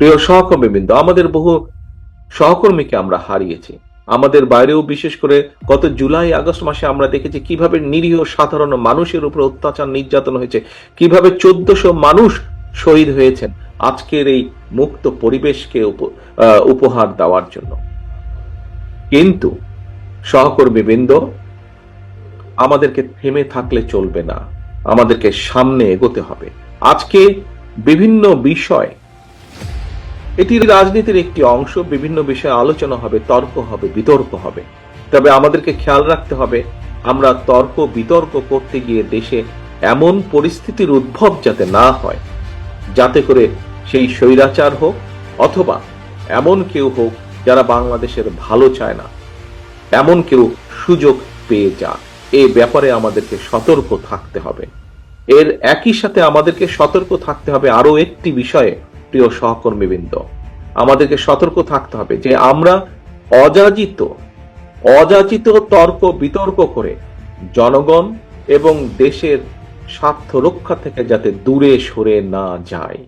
প্রিয় সহকর্মীবৃন্দ আমাদের বহু সহকর্মীকে আমরা হারিয়েছি। আমাদের বাইরেও বিশেষ করে গত জুলাই, আগস্ট মাসে আমরা দেখেছি কীভাবে নিরীহ সাধারণ মানুষের উপর অত্যাচার, নির্যাতন হয়েছে, কীভাবে চোদ্দশো মানুষ শহীদ হয়েছেন আজকের এই মুক্ত পরিবেশকে উপহার দেওয়ার জন্য। কিন্তু সহকর্মীবৃন্দ আমাদেরকে থেমে থাকলে চলবে না। আমাদেরকে সামনে এগোতে হবে। আজকে বিভিন্ন বিষয় এটি রাজনীতির একটি অংশ, বিভিন্ন বিষয়ে আলোচনা হবে, তর্ক হবে, বিতর্ক হবে। তবে আমাদেরকে খেয়াল রাখতে হবে, আমরা তর্ক, বিতর্ক করতে গিয়ে দেশে এমন পরিস্থিতির উদ্ভব যাতে না হয়, যাতে করে সেই স্বৈরাচার হোক অথবা এমন কেউ হোক যারা বাংলাদেশের ভালো চায় না, এমন কেউ সুযোগ পেয়ে যাক। এই ব্যাপারে আমাদেরকে সতর্ক থাকতে হবে। এর একই সাথে আমাদেরকে সতর্ক থাকতে হবে আরও একটি বিষয়ে, প্রিয় সহকর্মীবৃন্দ। আমাদেরকে সতর্ক থাকতে হবে যে আমরা অযাচিত অযাচিত তর্ক বিতর্ক করে জনগণ এবং দেশের স্বার্থ রক্ষা থেকে যাতে দূরে সরে না যায়।